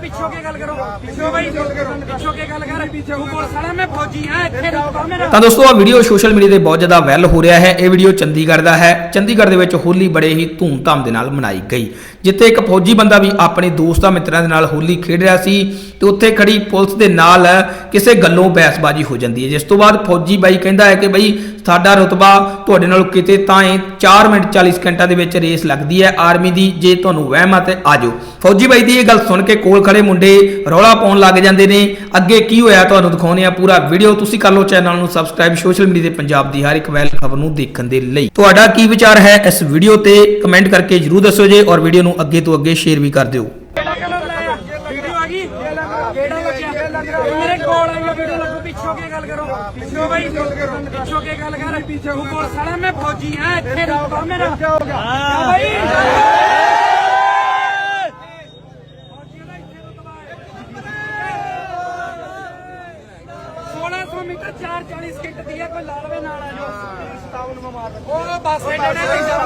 ਪਿੱਛੋਂ ਕੀ ਗੱਲ ਕਰੋ। ਪਿੱਛੋਂ ਬਾਈ, ਪਿੱਛੋਂ ਕੀ ਗੱਲ ਕਰ। ਤੂੰ ਪੁਲਿਸ ਵਾਲਾ ਮੈਂ ਫੌਜੀ ਆ, ਇੱਥੇ ਰੁਕਾ ਮੇਰਾ। ਤਾਂ ਦੋਸਤੋ ਆ ਵੀਡੀਓ ਸੋਸ਼ਲ ਮੀਡੀਆ ਤੇ ਬਹੁਤ ਜ਼ਿਆਦਾ ਵੈਲ ਹੋ ਰਿਹਾ ਹੈ। ਇਹ ਵੀਡੀਓ ਚੰਡੀਗੜ੍ਹ ਦਾ ਹੈ। ਚੰਡੀਗੜ੍ਹ ਦੇ ਵਿੱਚ ਹੋਲੀ ਬੜੇ ਹੀ ਧੂਮਧਾਮ ਦੇ ਨਾਲ ਮਨਾਈ ਗਈ। ਜਿੱਥੇ ਇੱਕ ਫੌਜੀ ਬੰਦਾ ਵੀ ਆਪਣੇ ਦੋਸਤਾਂ ਮਿੱਤਰਾਂ ਦੇ ਨਾਲ ਹੋਲੀ ਖੇਡ ਰਿਹਾ ਸੀ ਤੇ ਉੱਥੇ ਖੜੀ ਪੁਲਿਸ ਦੇ ਨਾਲ ਕਿਸੇ ਗੱਲੋਂ ਬਹਿਸਬਾਜ਼ੀ ਹੋ ਜਾਂਦੀ ਹੈ। ਜਿਸ ਤੋਂ ਬਾਅਦ ਫੌਜੀ ਬਾਈ ਕਹਿੰਦਾ ਹੈ ਕਿ ਬਈ, ਸਾਡਾ ਰੁਤਬਾ ਤੁਹਾਡੇ ਨਾਲ ਕਿਤੇ ਤਾਂ ਹੀ 4 ਮਿੰਟ 40 ਸਕਿੰਟਾਂ ਦੇ ਵਿੱਚ ਰੇਸ ਲੱਗਦੀ ਹੈ। ਆਰਮੀ ਦੀ ਜੇ ਤੁਹਾਨੂੰ ਵਹਿਮ ਆ ਤੇ ਆਜੋ ਫੌਜੀ ਬਾਈ ਦੀ ਇਹ ਗੱਲ ਸੁਣ ਕੇ ਕੋਲ ਖੜੇ ਮੁੰਡੇ ਰੌਲਾ ਪਾਉਣ ਲੱਗ ਜਾਂਦੇ ਨੇ। ਅੱਗੇ ਕੀ ਹੋਇਆ ਤੁਹਾਨੂੰ ਦਿਖਾਉਣੇ ਆ ਪੂਰਾ ਵੀਡੀਓ ਤੁਸੀਂ ਕਰ ਲਓ ਚੈਨਲ ਨੂੰ ਸਬਸਕ੍ਰਾਈਬ ਸੋਸ਼ਲ ਮੀਡੀਆ ਤੇ ਪੰਜਾਬ ਦੀ ਹਰ ਇੱਕ ਵੈਲ ਖਬਰ ਨੂੰ ਦੇਖਣ ਦੇ ਲਈ। ਤੁਹਾਡਾ ਕੀ ਵਿਚਾਰ ਹੈ ਇਸ ਵੀਡੀਓ ਤੇ? ਕਮੈਂਟ ਕਰਕੇ ਜਰੂਰ ਦੱਸੋ ਜੇ ਔਰ ਵੀਡੀਓ ਨੂੰ ਅੱਗੇ ਤੋਂ ਅੱਗੇ ਸ਼ੇਅਰ ਵੀ ਕਰ ਦਿਓ। ਮੇਰੇ ਕੋਲ ਆਈ ਵੀਡੀਓ ਲੱਗੋ ਪਿੱਛੋਂ ਕੀ ਗੱਲ ਕਰੋ? ਪਿੱਛੋਂ ਬਾਈ ਪਿੱਛੋਂ ਕੀ ਗੱਲ ਕਰ? ਤੂੰ ਪੁਲਿਸ ਵਾਲਾ ਮੈਂ ਫੌਜੀ ਆ ਇੱਥੇ ਰੁਕਾ ਮੇਰਾ। ਹਾਂ ਬਾਈ ਫੌਜੀ ਦਾ ਇੱਥੇ ਰੁਤਬਾ ਹੈ। 1600 ਮੀਟਰ 440 ਸਕਿੰਟ ਦੀ ਹੈ ਕੋਈ ਲਾਲਵੇ ਨਾਲ ਆ ਜਾਓ। ਉਹ ਬੱਸ ਅੱਡੇ ਨੇ ਪੈਸਾ